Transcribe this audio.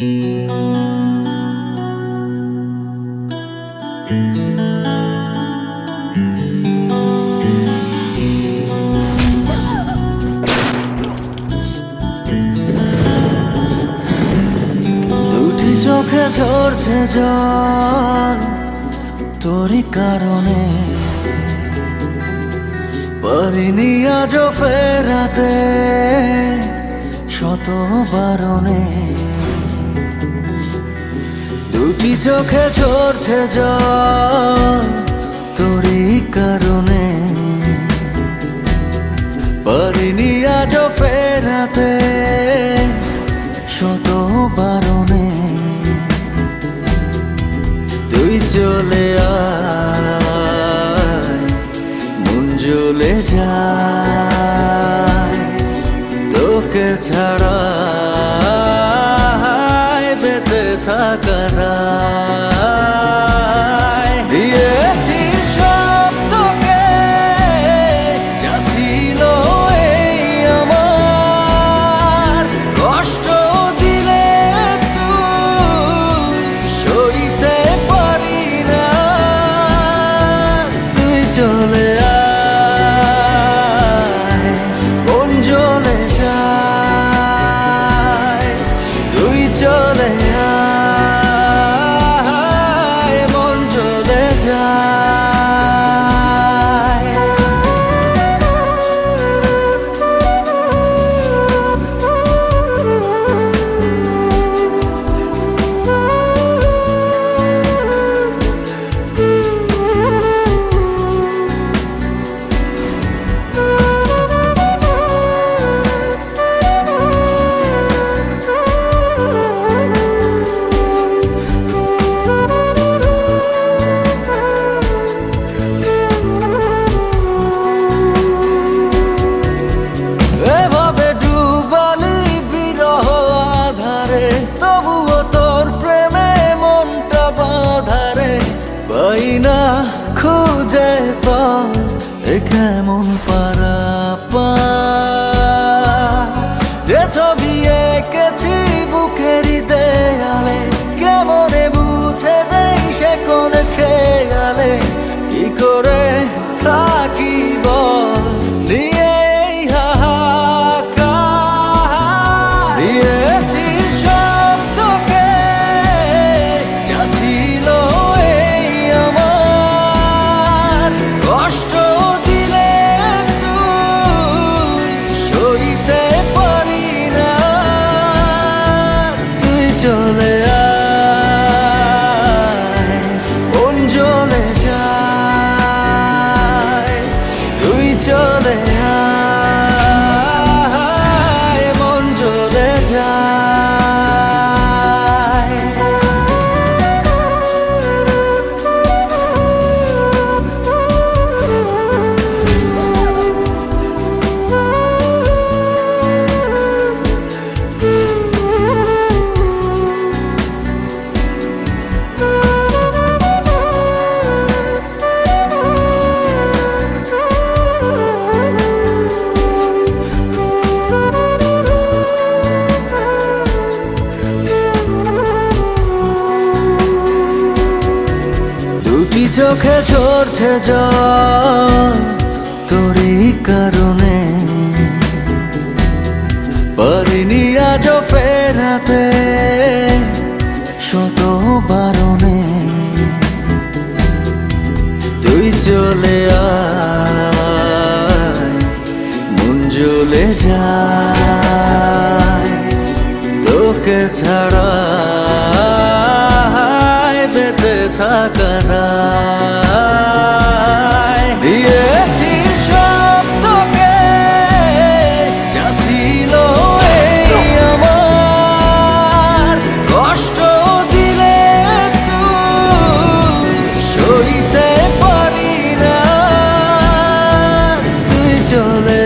দুটি চোখে ঝরছে জল তোরই কারণে। পারিনি আজও ফেরাতে শত বারণে দুটি চোখে ঝরছে জল তোরই কারণে। পারিনি আজও ফেরাতে শত বারণে। তুই চলে আয়, মন জ্বলে যায়। তোকে ছাড়া কেমন পারা পা যে ছবি চলে চোখে ঝরছে জল তোরই কারণে। পারিনি আজও ফেরাতে শত বারণে। তুই চলে আয়, মন যায়। তোকে ছাড়া চলে